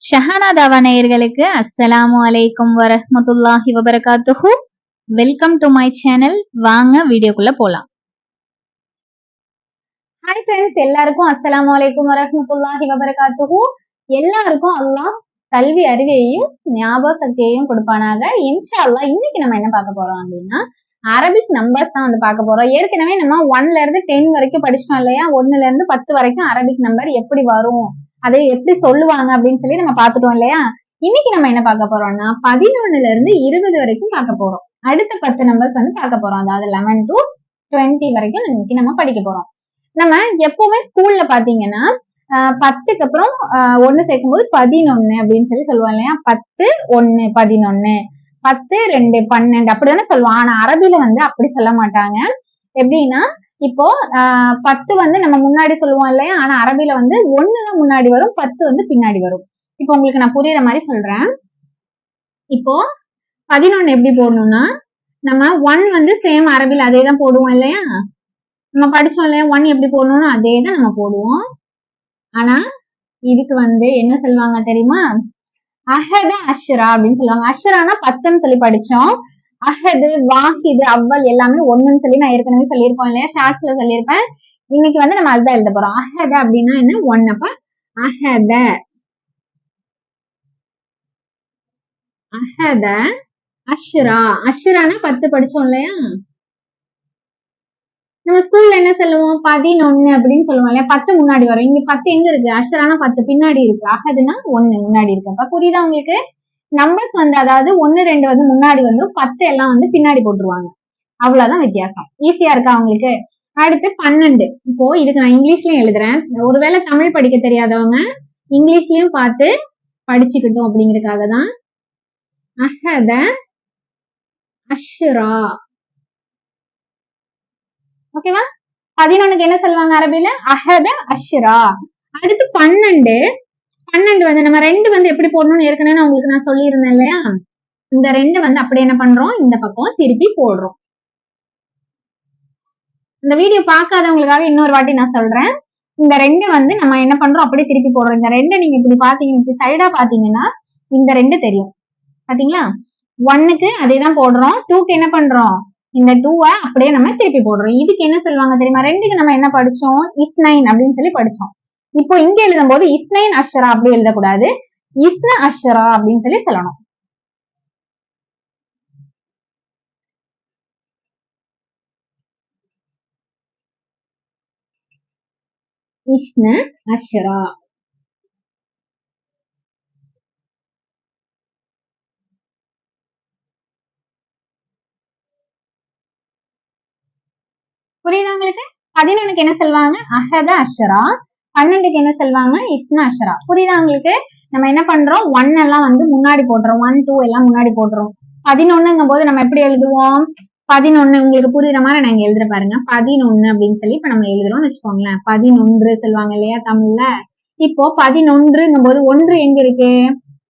ஷஹானா தாவா நேயர்களுக்கு அஸ்ஸலாமு அலைக்கும் வரஹமத்துல்லாஹி வபரகாத்துஹு. வெல்கம் டு மை சேனல் வாங்க வீடியோக்குள்ள போலாம். ஹாய் ஃப்ரெண்ட்ஸ் எல்லாருக்கும் அஸ்ஸலாமு அலைக்கும் வரஹமத்துல்லாஹி வபரகாத்துஹு. எல்லாருக்கும் அல்லாஹ் கல்வி அறிவையும் ஞாபக சக்தியையும் கொடுப்பானாக. இன்ஷா அல்லாஹ் இன்னைக்கு நம்ம என்ன பார்க்க போறோம் அப்படின்னா அரபிக் நம்பர்ஸ் தான் வந்து பார்க்க போறோம். ஏற்கனவே நம்ம ஒன்ல இருந்து டென் வரைக்கும் படிச்சிட்டோம் இல்லையா? ஒன்னுல இருந்து பத்து வரைக்கும் அரபிக் நம்பர் எப்படி வரும்? அதை எப்படி சொல்லுவாங்க அப்படின்னு சொல்லி நம்ம பாத்துட்டோம் இல்லையா? இன்னைக்கு நம்ம என்ன பார்க்க போறோம்னா பதினொன்னுல இருந்து இருபது வரைக்கும் பார்க்க போறோம். அடுத்த பத்து நம்பர்ஸ் வந்து பார்க்க போறோம். அதாவது லெவன் டு டுவெண்ட்டி வரைக்கும் இன்னைக்கு நம்ம படிக்க போறோம். நம்ம எப்பவுமே ஸ்கூல்ல பாத்தீங்கன்னா ஆஹ் பத்துக்கு அப்புறம் ஒன்னு சேர்க்கும் போது பதினொன்னு அப்படின்னு சொல்லி சொல்லுவோம் இல்லையா? பத்து ஒன்னு பதினொன்னு. பத்து ரெண்டு பன்னெண்டு அப்படிதானே சொல்லுவோம். ஆனா அரபியில வந்து அப்படி சொல்ல மாட்டாங்க. எப்படின்னா இப்போ ஆஹ் பத்து வந்து நம்ம முன்னாடி சொல்லுவோம் இல்லையா? ஆனா அரபில வந்து ஒண்ணுன்னா முன்னாடி வரும் பத்து வந்து பின்னாடி வரும். இப்போ உங்களுக்கு நான் புரியுற மாதிரி சொல்றேன். இப்போ பதினொன்னு எப்படி போடணும்னா நம்ம ஒன் வந்து சேம் அரபில அதே தான் போடுவோம் இல்லையா? நம்ம படிச்சோம் இல்லையா? ஒன் எப்படி போடணும்னு அதே தான் நம்ம போடுவோம். ஆனா இதுக்கு வந்து என்ன சொல்லுவாங்க தெரியுமா? அஹத அஷ்ரா அப்படின்னு சொல்லுவாங்க. அஷ்ரானா பத்துன்னு சொல்லி படிச்சோம். அஹது வாஹிது அவ்வல் எல்லாமே ஒண்ணுன்னு சொல்லி நான் ஏற்கனவே சொல்லியிருப்போம் இல்லையா? ஷார்ட்ஸ்ல சொல்லியிருப்பேன். இன்னைக்கு வந்து நம்ம அதுதான் எழுத போறோம். அஹத அப்படின்னா என்ன? ஒன். அப்ப அஹத அஹத அஷ்ரா. அஷ்ரானா பத்து படிச்சோம் இல்லையா? நம்ம ஸ்கூல்ல என்ன சொல்லுவோம்? பதினொன்னு அப்படின்னு சொல்லுவோம் இல்லையா? பத்து முன்னாடி வரும். இங்க பத்து எங்க இருக்கு? அஷ்ரானா பத்து பின்னாடி இருக்கு. அஹதுன்னா ஒண்ணு முன்னாடி இருக்கு. அப்ப புரியுதா உங்களுக்கு? நம்பர்ஸ் வந்து அதாவது ஒன்னு ரெண்டு வந்து முன்னாடி வந்துடும் பத்து எல்லாம் வந்து பின்னாடி போட்டுருவாங்க. அவ்வளவுதான் வித்தியாசம். ஈஸியா இருக்கா அவங்களுக்கு அடுத்து பன்னெண்டு. இப்போ இதுக்கு நான் இங்கிலீஷ்லயும் எழுதுறேன். ஒருவேளை தமிழ் படிக்க தெரியாதவங்க இங்கிலீஷ்லயும் பார்த்து படிச்சுக்கிட்டோம் அப்படிங்கறதுக்காக தான். அஹத அஷ்ரா. ஓகேவா பதினொன்னுக்கு என்ன சொல்லுவாங்க அரபில? அஹத அஷ்ரா. அடுத்து பன்னெண்டு. பன்னெண்டு வந்து நம்ம ரெண்டு வந்து எப்படி போடணும்னு ஏற்கனவே நான் உங்களுக்கு நான் சொல்லியிருந்தேன் இல்லையா? இந்த ரெண்டு வந்து அப்படி என்ன பண்றோம்? இந்த பக்கம் திருப்பி போடுறோம். இந்த வீடியோ பார்க்காதவங்களுக்காக இன்னொரு வாட்டி நான் சொல்றேன். இந்த ரெண்டு வந்து நம்ம என்ன பண்றோம்? அப்படியே திருப்பி போடுறோம். இந்த ரெண்டை நீங்க இப்படி பாத்தீங்க இப்படி சைடா பாத்தீங்கன்னா இந்த ரெண்டு தெரியும். பாத்தீங்களா ஒன்னுக்கு அதே தான் போடுறோம். டூக்கு என்ன பண்றோம்? இந்த டூவை அப்படியே நம்ம திருப்பி போடுறோம். இதுக்கு என்ன சொல்லுவாங்க தெரியுமா? ரெண்டுக்கு நம்ம என்ன படிச்சோம்? இஸ் நைன் அப்படின்னு சொல்லி படிச்சோம். இப்போ இங்க எழுதும் போது இஸ்னைன் அஷரா அப்படி எழுதக்கூடாது. இஸ்ன அஷரா அப்படின்னு சொல்லி சொல்லணும். இஸ்ன அஷரா. புரியுதா உங்களுக்கு? பதினொன்னுக்கு என்ன சொல்லுவாங்க? அஹத அஷரா. பன்னெண்டுக்கு என்ன சொல்லுவாங்க? இஸ்னாஷரா புரியுதா உங்களுக்கு? நம்ம என்ன பண்றோம்? ஒன் எல்லாம் வந்து முன்னாடி போடுறோம் ஒன் டூ எல்லாம் முன்னாடி போடுறோம் பதினொன்னுங்கும் போது நம்ம எப்படி எழுதுவோம்? பதினொன்னு உங்களுக்கு புரியுற மாதிரி நாங்க எழுதுற பாருங்க. பதினொன்னு அப்படின்னு சொல்லி இப்ப நம்ம எழுதுறோம்னு வச்சுக்கோங்களேன். பதினொன்று சொல்லுவாங்க இல்லையா தமிழ்ல? இப்போ பதினொன்றுங்கும் போது ஒன்று எங்க இருக்கு?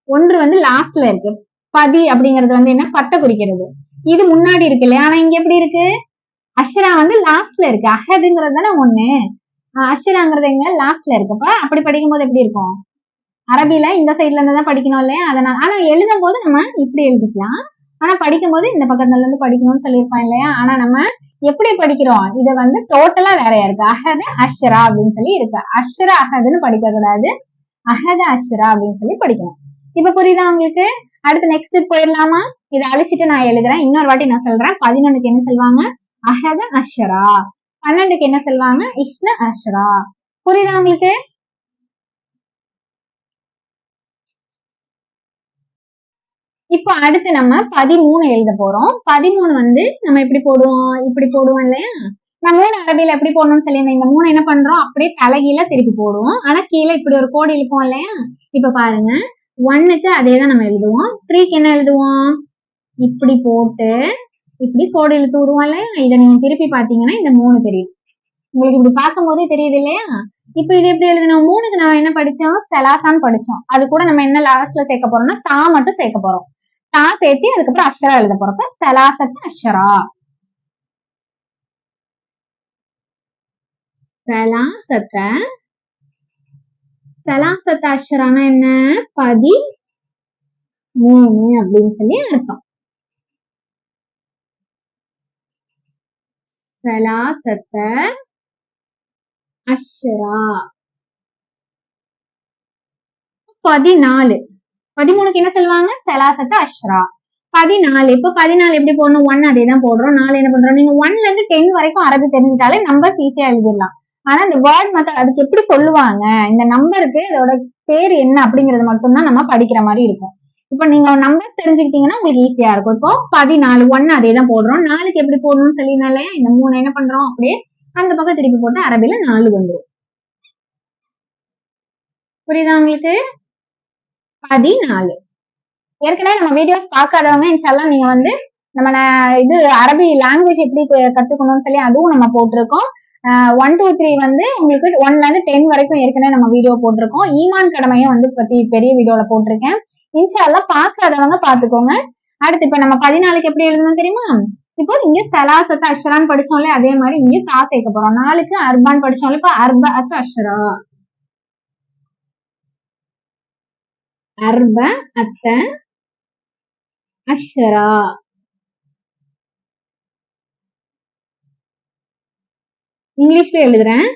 ஒன்று வந்து லாஸ்ட்ல இருக்கு. பதி அப்படிங்கிறது வந்து என்ன? பத்தை குறிக்கிறது. இது முன்னாடி இருக்கு இல்லையா? ஆனா இங்க எப்படி இருக்கு? அஷரா வந்து லாஸ்ட்ல இருக்கு. அஹதுங்கிறது தானே ஒண்ணு. அஷராங்கிறது எங்க லாஸ்ட்ல இருக்குப்ப. அப்படி படிக்கும் போது எப்படி இருக்கும்? அரபில இந்த சைட்ல இருந்து தான் படிக்கணும் இல்லையா? அதனால ஆனா எழுதும் போது நம்ம இப்படி எழுதிக்கலாம். ஆனா படிக்கும் போது இந்த பக்கத்துல இருந்து படிக்கணும்னு சொல்லியிருப்பான் இல்லையா? ஆனா நம்ம எப்படி படிக்கிறோம்? இது வந்து டோட்டலா வேறையா இருக்கு அஹத அஷ்ரா அப்படின்னு சொல்லி இருக்கு. அஷ்ரா அஹதுன்னு படிக்க கூடாது. அஹத அஷ்ரா அப்படின்னு சொல்லி படிக்கணும். இப்ப புரியுதா உங்களுக்கு? அடுத்து நெக்ஸ்ட் போயிடலாமா? இதை அழிச்சிட்டு நான் எழுதுறேன். இன்னொரு வாட்டி நான் சொல்றேன். பதினொன்னுக்கு என்ன சொல்லுவாங்க? அஹத அஷரா. பன்னெண்டுக்கு என்ன சொல்லுவாங்க? இஷ்ண அஷ்ரா புரியுதா உங்களுக்கு? இப்போ அடுத்து நம்ம பதிமூணு எழுத போறோம். பதிமூணு வந்து நம்ம எப்படி போடுவோம் இப்படி போடுவோம் இல்லையா? நம்ம அரபியில எப்படி போடணும்னு சொல்லி இந்த மூணு என்ன பண்றோம்? அப்படியே தலைகீழ திருப்பி போடுவோம். ஆனா கீழே இப்படி ஒரு கோடு இழுப்போம் இல்லையா? இப்ப பாருங்க. ஒன்னுக்கு அதே தான் நம்ம எழுதுவோம். த்ரீக்கு என்ன எழுதுவோம்? இப்படி போட்டு இப்படி கோடு இழுத்து விடுவோம் இல்லையா? இதை நீங்க திருப்பி பாத்தீங்கன்னா இந்த மூணு தெரியும். உங்களுக்கு இப்படி பார்க்கும் போதே தெரியுது இல்லையா? இப்ப இது எப்படி எழுதணும்? மூணுக்கு நம்ம என்ன படிச்சோம்? செலாசான்னு படிச்சோம். அது கூட நம்ம என்ன லாஸ்ட்ல சேர்க்க போறோம்னா தா மட்டும் சேர்க்க போறோம். தா சேர்த்து அதுக்கப்புறம் அக்ஷரா எழுத போறப்ப செலாசத்து அக்ஷரா. செலாசத்த சலாசத் அக்ஷரானா என்ன? பதி மூணு அப்படின்னு சொல்லி அர்த்தம். சலாசத்த அஷ்ரா பதினாலு. பதிமூணுக்கு என்ன சொல்லுவாங்க? சலாசத்த அஷ்ரா பதினாலு. இப்ப பதினாலு எப்படி போடணும்? ஒன் அதே தான் போடுறோம். நாலு என்ன பண்றோம்? நீங்க ஒன்ல இருந்து டென் வரைக்கும் அரபி தெரிஞ்சிட்டாலே நம்பர்ஸ் ஈஸியா எழுதிடலாம். ஆனா இந்த வேர்ட் மெத்தட் அதுக்கு எப்படி சொல்லுவாங்க? இந்த நம்பருக்கு இதோட பேர் என்ன அப்படிங்கறது மட்டும்தான் நம்ம படிக்கிற மாதிரி இருக்கும். இப்ப நீங்க நம்பர் தெரிஞ்சுக்கிட்டீங்கன்னா உங்களுக்கு ஈஸியா இருக்கும். இப்போ பதினாலு ஒன்னு அதே தான் போடுறோம். நாலுக்கு எப்படி போடணும்னு சொல்லினாலே இந்த மூணு என்ன பண்றோம்? அப்படியே அந்த பக்கம் திருப்பி போட்டு அரபில நாலு வந்துடும் புரியுதா உங்களுக்கு? பதினாலு. ஏற்கனவே நம்ம வீடியோஸ் பார்க்காதவங்க இன்ஷால்லாம் நீங்க வந்து நம்ம இது அரபி லாங்குவேஜ் எப்படி கத்துக்கணும்னு சொல்லி அதுவும் நம்ம போட்டிருக்கோம். ஒன் டூ த்ரீ வந்து உங்களுக்கு ஒன்ல இருந்து டென் வரைக்கும் ஏற்கனவே நம்ம வீடியோ போட்டிருக்கோம். ஈமான் கடமையும் வந்து பத்தி பெரிய வீடியோல போட்டிருக்கேன். இன்ஷால்லா பார்க்காதவங்க பாத்துக்கோங்க. அடுத்து இப்ப நம்ம பதினாலுக்கு எப்படி எழுதணும் தெரியுமா? இப்போ இங்க சலாசத்து அஷ்ரான்னு படிச்சோம்ல அதே மாதிரி இங்க தா சேர்க்க போறோம். நாளுக்கு அர்பான் படிச்சோம்ல இப்ப அர்ப அத்து அஷ்ரா. அர்ப அத்த அஷ்ரா. இங்கிலீஷ்ல எழுதுறேன்.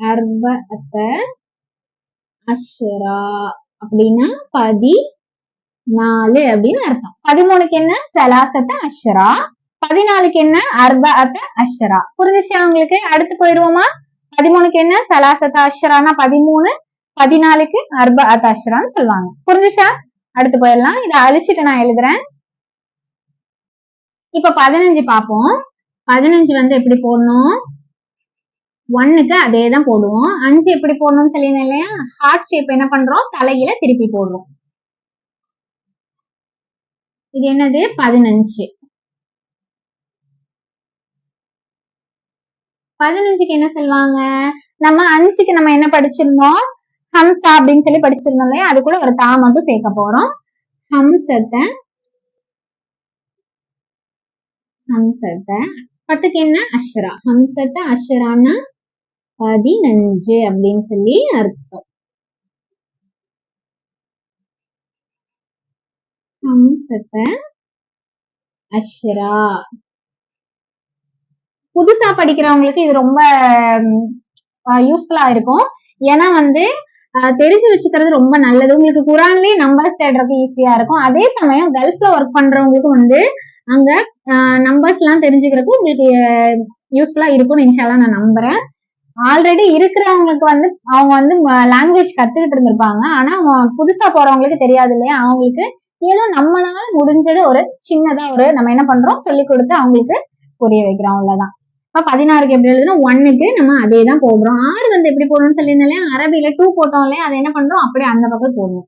அர்ப அத்த அஷ்ரா அப்படின்னா பதி நாலு அப்படின்னு அர்த்தம். பதிமூணுக்கு என்ன? சலாசத்த அஷ்ரா பதினாலுக்கு என்ன? அர்ப அத்த அஷ்ரா புரிஞ்சுச்சா உங்களுக்கு? அடுத்து போயிடுவோமா? பதிமூணுக்கு என்ன? சலாசத்த அஷ்ரானா பதிமூணு. பதினாலுக்கு அர்ப அத்த அஷ்ரான்னு சொல்லுவாங்க. புரிஞ்சுச்சா? அடுத்து போயிடலாம். இதை அழிச்சிட்டு நான் எழுதுறேன். இப்ப பதினஞ்சு பார்ப்போம். பதினஞ்சு வந்து எப்படி போடணும்? ஒன்னுக்கு அதே தான் போடுவோம். அஞ்சு எப்படி போடணும்னு சொல்லியிருந்தேன் இல்லையா? ஹார்ட் ஷேப் என்ன பண்றோம்? தலையில திருப்பி போடுறோம். இது என்னது? பதினஞ்சு. பதினஞ்சுக்கு என்ன சொல்லுவாங்க? நம்ம அஞ்சுக்கு நம்ம என்ன படிச்சிருந்தோம்? ஹம்சா அப்படின்னு சொல்லி படிச்சிருந்தோம் இல்லையா? அது கூட ஒரு தா மட்டும் சேர்க்க போறோம். ஹம்சத்தை ஹம்சத்தை பத்துக்கு என்ன? அஷ்ரா ஹம்சத்தை அஷ்ரான்னா பதினஞ்சு அப்படின்னு சொல்லி அர்த்தம். ஹம்சத்தை அஷ்ரா. புதுசா படிக்கிறவங்களுக்கு இது ரொம்ப யூஸ்ஃபுல்லா இருக்கும். ஏன்னா வந்து தெரிஞ்சு வச்சுக்கிறது ரொம்ப நல்லது. உங்களுக்கு குரான்லயே நம்பர்ஸ் தேடுறதுக்கு ஈஸியா இருக்கும். அதே சமயம் கல்ஃப்ல ஒர்க் பண்றவங்களுக்கு வந்து அங்க நம்பர்ஸ் எல்லாம் தெரிஞ்சுக்கிறதுக்கு உங்களுக்கு யூஸ்ஃபுல்லா இருக்கும்னு நினைச்சாலாம் நான் நம்புறேன். ஆல்ரெடி இருக்கிறவங்களுக்கு வந்து அவங்க வந்து லாங்குவேஜ் கத்துக்கிட்டு இருந்திருப்பாங்க. ஆனா அவங்க புதுசா போறவங்களுக்கு தெரியாது இல்லையா? அவங்களுக்கு ஏதோ நம்மளால முடிஞ்சது ஒரு சின்னதா ஒரு நம்ம என்ன பண்றோம்? சொல்லி கொடுத்து அவங்களுக்கு புரிய வைக்கிறோம். அவ்வளவுதான். இப்ப பதினாறுக்கு எப்படி எழுதணும் ஒன்னுக்கு நம்ம அதே தான் போடுறோம். ஆறு வந்து எப்படி போடணும்னு சொல்லியிருந்தாலே அரபியில டூ போட்டோம் இல்லையா? அதை என்ன பண்றோம்? அப்படியே அந்த பக்கம் போடணும்.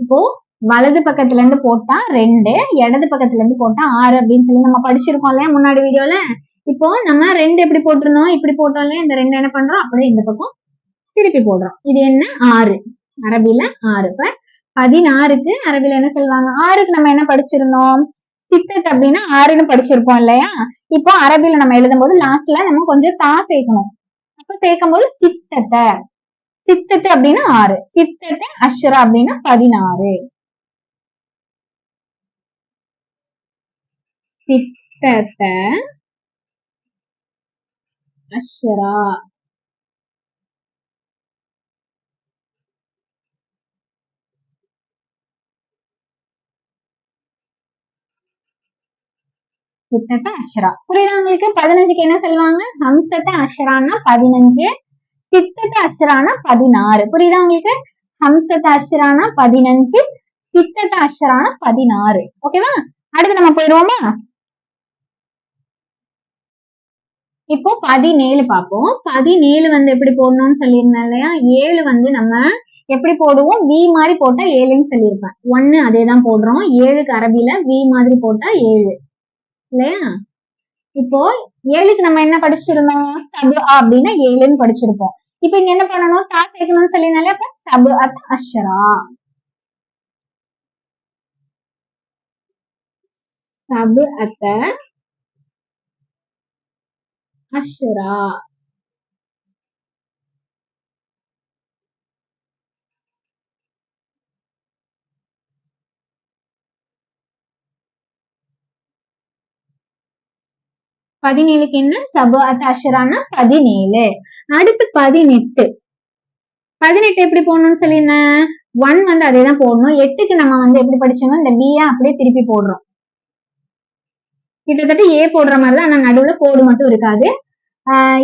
இப்போ வலது பக்கத்துல இருந்து போட்டா ரெண்டு இடது பக்கத்துல இருந்து போட்டா ஆறு அப்படின்னு சொல்லி நம்ம படிச்சிருக்கோம் இல்லையா? முன்னாடி வீடியோல இப்போ நம்ம ரெண்டு எப்படி போட்டிருந்தோம்? இப்படி போட்டோம் இல்லையா இந்த ரெண்டு என்ன பண்றோம்? அப்படியே இந்த பக்கம் திருப்பி போடுறோம். இது என்ன? ஆறு. அரபில ஆறு. இப்ப பதினாறுக்கு அரபில என்ன சொல்லுவாங்க? ஆறுக்கு நம்ம என்ன படிச்சிருந்தோம்? சித்தட் அப்படின்னா ஆறுன்னு படிச்சிருப்போம் இல்லையா? இப்போ அரபில நம்ம எழுதும் போது லாஸ்ட்ல நம்ம கொஞ்சம் தா சேர்க்கணும். அப்ப சேர்க்கும் போது சித்தத்தை. சித்தத்தை அப்படின்னா ஆறு. சித்தட்டு அஷ்ரா அப்படின்னா பதினாறு. சித்தத்தை அஷ்ரா சித்தத்தை அஷரா. புரியுதா உங்களுக்கு? பதினஞ்சுக்கு என்ன சொல்லுவாங்க? ஹம்சத்தை அஷரான்னா பதினஞ்சு சித்தத்தை அஷரானா பதினாறு. புரியுதா உங்களுக்கு? ஹம்சத்தை அஷரானா பதினஞ்சு சித்தத்தை அஷரானா பதினாறு. ஓகேவா? அடுத்து நம்ம போயிடுவோமா? இப்போ பதினேழு பார்ப்போம். பதினேழு வந்து எப்படி போடணும்னு சொல்லியிருந்தேன் இல்லையா? ஏழு வந்து நம்ம எப்படி போடுவோம்? வி மாதிரி போட்டா ஏழுன்னு சொல்லியிருப்பேன். ஒன்னு அதே தான் போடுறோம். ஏழுக்கு அரபியில வி மாதிரி போட்டா ஏழு. இல்லையா? இப்போ ஏழுக்கு நம்ம என்ன படிச்சிருந்தோம்? சபு அப்படின்னா ஏழுன்னு படிச்சிருப்போம். இப்ப இங்க என்ன பண்ணணும்? தா சேர்க்கணும்னு சொல்லினாலே அப்ப சபு அத் அஷரா. சபு அத்த அஷ்ரா பதினேழுக்கு என்ன? சபு அஷ்ரானா பதினேழு. அடுத்து பதினெட்டு. பதினெட்டு எப்படி போடணும்னு சொல்லியிருந்தேன் ஒன் வந்து அதே தான் போடணும். எட்டுக்கு நம்ம வந்து எப்படி படிச்சோம் இந்த பிஏ அப்படியே திருப்பி போடுறோம். கிட்டத்தட்ட ஏ போடுற மாதிரி தான் ஆனா நடுவுல கோடு மட்டும் இருக்காது.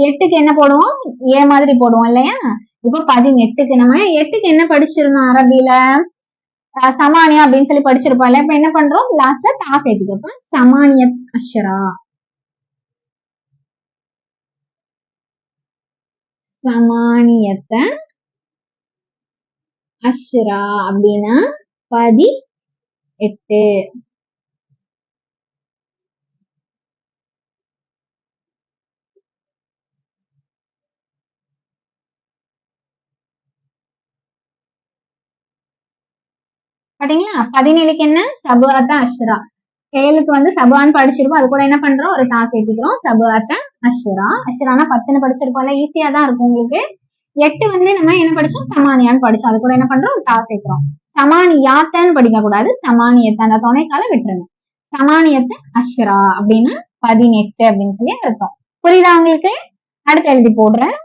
எட்டுக்கு என்ன போடுவோம்? ஏ மாதிரி போடுவோம் இல்லையா? இப்போ பதினெட்டுக்கு நம்ம எட்டுக்கு என்ன படிச்சிருந்தோம் அரபியில? சமானியா அப்படின்னு சொல்லி படிச்சிருப்போம் இல்ல இப்ப என்ன பண்றோம்? லாஸ்ட்ல தா சேர்த்துக்கிறோம் சமானியத் அஷரா. சமானியத்தை அஷ்ரா அப்படின்னா பதி எட்டு. பாத்தீங்களா? பதினேழுக்கு என்ன? சபுஅத்த அஷ்ரா. ஏழுக்கு வந்து சபுவான்னு படிச்சிருப்போம். அது கூட என்ன பண்றோம்? ஒரு டாஸ் ஏற்றிக்கிறோம் சபுஅத்த அஷ்ரா. அஷ்ரானா பத்துன்னு படிச்சிருப்போம்ல. ஈஸியா தான் இருக்கும் உங்களுக்கு. எட்டு வந்து நம்ம என்ன படிச்சோம்? சமானியான்னு படிச்சோம். அது கூட என்ன பண்றோம்? ஒரு டாஸ் ஏற்றுறோம் சமானியாத்தன்னு படிக்க கூடாது சமானியத்தை அந்த துணைக்கால விட்டுருங்க. சமானியத்தை அஷ்ரா அப்படின்னா பதினெட்டு அப்படின்னு சொல்லி அர்த்தம். புரியுதா உங்களுக்கு? அடுத்து எழுதி போடுறேன்.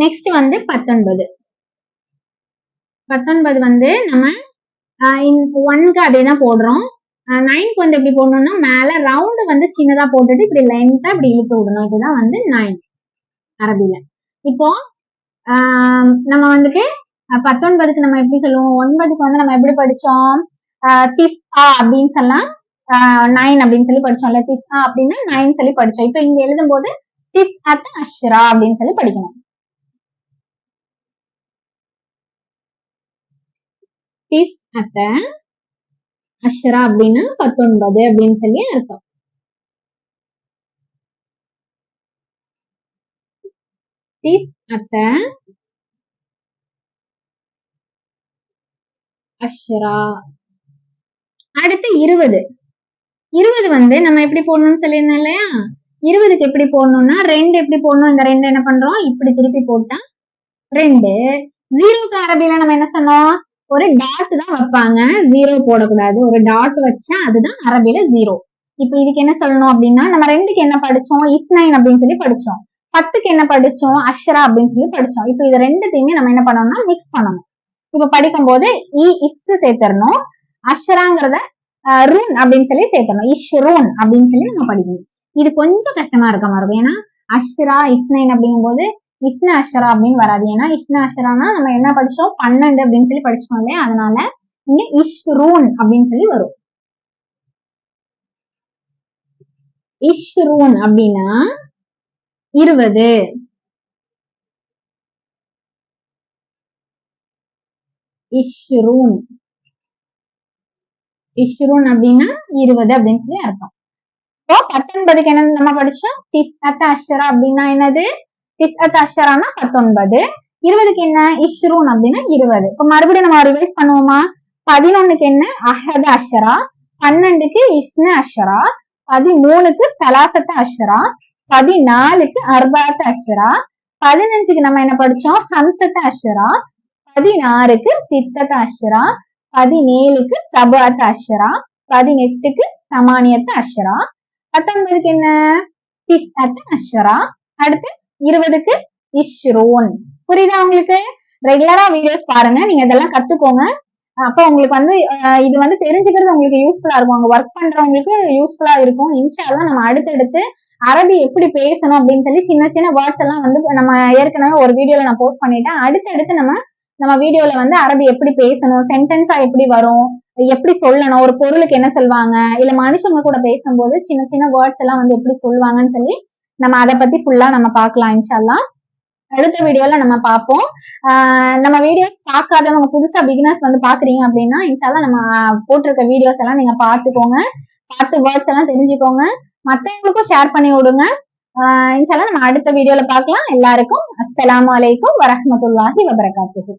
நெக்ஸ்ட் வந்து பத்தொன்பது. பத்தொன்பது வந்து நம்ம ஒன்க்கு அதே தான் போடுறோம். நைன்க்கு வந்து எப்படி போடணும்னா மேல ரவுண்டு வந்து சின்னதா போட்டுட்டு இப்படி லென்த்தா இப்படி இழுத்து விடணும். இதுதான் வந்து நைன் அரபில இப்போ நம்ம வந்துட்டு பத்தொன்பதுக்கு நம்ம எப்படி சொல்லுவோம்? ஒன்பதுக்கு வந்து நம்ம எப்படி படிச்சோம்? திஸ் ஆ அப்படின்னு சொல்லலாம். நைன் அப்படின்னு சொல்லி படிச்சோம்ல திஸ் அப்படின்னா நைன் சொல்லி படிச்சோம். இப்போ இங்க எழுதும் போது திஸ் அத் அஷ்ரா அப்படின்னு சொல்லி படிக்கணும். திஸ் அத்த. அஷ்ரா அப்படின்னா பத்தொன்பது அப்படின்னு சொல்லி அர்த்தம். அத்த. அஷ்ரா. அடுத்து இருபது. இருபது வந்து நம்ம எப்படி போடணும்னு சொல்லியிருந்தோம் இல்லையா? இருபதுக்கு எப்படி போடணும்னா ரெண்டு எப்படி போடணும்? இந்த ரெண்டு என்ன பண்றோம்? இப்படி திருப்பி போட்டா ரெண்டு. ஜீரோக்கு அரபியில நம்ம என்ன சொன்னோம்? ஒரு டாட் தான் வைப்பாங்க. ஜீரோ போடக்கூடாது. ஒரு டாட் வச்சா அதுதான் அரபில ஜீரோ இப்ப இதுக்கு என்ன சொல்லணும் அப்படின்னா நம்ம ரெண்டுக்கு என்ன படிச்சோம்? இஸ் நைன் அப்படின்னு சொல்லி படிச்சோம். பத்துக்கு என்ன படிச்சோம்? அஷ்ரா அப்படின்னு சொல்லி படிச்சோம். இப்ப இது ரெண்டுத்தையுமே நம்ம என்ன பண்ணணும்னா மிக்ஸ் பண்ணணும். இப்ப படிக்கும் போது இ e, இஸ் சேர்த்தரணும் அஷ்ராங்கிறத ரூன் அப்படின்னு சொல்லி சேர்த்தணும் இஷ் ரூன் அப்படின்னு சொல்லி நம்ம படிக்கணும். இது கொஞ்சம் கஷ்டமா இருக்க மாதிரி இருக்கும் ஏன்னா அஷ்ரா இஸ்னைன் அப்படிங்கும் போது இஸ்ன அஷரா அப்படின்னு வராது. ஏன்னா இஸ்ன அஷரானா நம்ம என்ன படிச்சோம்? பன்னெண்டு அப்படின்னு சொல்லி படிச்சோம் இல்லையா? அதனால இங்க இஷ்ரூன் அப்படின்னு சொல்லி வரும். இஷ்ரூன் அப்படின்னா இருபது. இஷ்ரூன். இஷ்ரூன் அப்படின்னா இருபது அப்படின்னு சொல்லி அர்த்தம். இப்போ பத்தொன்பதுக்கு என்ன நம்ம படிச்சோம்? திஸ் அஷ்டரா அப்படின்னா என்னது? திஸ்அத் அஷரானா பத்தொன்பது. இருபதுக்கு என்ன? இஷ்ரூன் அப்படின்னா இருபது. இப்ப மறுபடியும் நம்ம ரிவைஸ் பண்ணுவோமா? பதினொன்னுக்கு என்ன? அஹத அஷரா. பன்னெண்டுக்கு இஸ்ன அஷரா. பதிமூணுக்கு சலாசத்த அஷரா. பதினாலுக்கு அர்பாத்த அஷரா. பதினஞ்சுக்கு நம்ம என்ன படிச்சோம்? ஹம்சத்த அஷரா. பதினாறுக்கு சித்தத்த அஷரா. பதினேழுக்கு சபாத்த அஷரா. பதினெட்டுக்கு சமானியத்த அஷரா. பத்தொன்பதுக்கு என்ன? சித்தத்த அஷரா. அடுத்து இருபதுக்கு இஷ்ரோன். புரியுதா உங்களுக்கு? ரெகுலரா வீடியோஸ் பாருங்க. நீங்க இதெல்லாம் கத்துக்கோங்க. அப்ப உங்களுக்கு வந்து இது வந்து தெரிஞ்சுக்கிறது உங்களுக்கு யூஸ்ஃபுல்லா இருக்கும். அங்க ஒர்க் பண்றவங்களுக்கு யூஸ்ஃபுல்லா இருக்கும். இன்ஷால்லாம் நம்ம அடுத்தடுத்து அரபி எப்படி பேசணும் அப்படின்னு சொல்லி சின்ன சின்ன வேர்ட்ஸ் எல்லாம் வந்து நம்ம ஏற்கனவே ஒரு வீடியோல நான் போஸ்ட் பண்ணிட்டேன். அடுத்தடுத்து நம்ம நம்ம வீடியோல வந்து அரபி எப்படி பேசணும் சென்டென்ஸா எப்படி வரும் எப்படி சொல்லணும் ஒரு பொருளுக்கு என்ன சொல்லுவாங்க இல்ல மனுஷங்க கூட பேசும்போது சின்ன சின்ன வேர்ட்ஸ் எல்லாம் வந்து எப்படி சொல்லுவாங்கன்னு சொல்லி நம்ம அதை பத்தி ஃபுல்லா நம்ம பார்க்கலாம் இன்ஷால்லா அடுத்த வீடியோல நம்ம பார்ப்போம் நம்ம வீடியோஸ் பார்க்காதவங்க புதுசா பிகினர்ஸ் வந்து பாக்குறீங்க அப்படின்னா இன்ஷால்லா நம்ம போட்டிருக்க வீடியோஸ் எல்லாம் நீங்க பார்த்துக்கோங்க. பார்த்து வேர்ட்ஸ் எல்லாம் தெரிஞ்சுக்கோங்க. மற்றவங்களுக்கும் ஷேர் பண்ணி விடுங்க. இன்ஷால்லா நம்ம அடுத்த வீடியோல பார்க்கலாம் எல்லாருக்கும் அஸ்லாம் வலைக்கும் வரமத்துல்லாஹி வபரகாத்து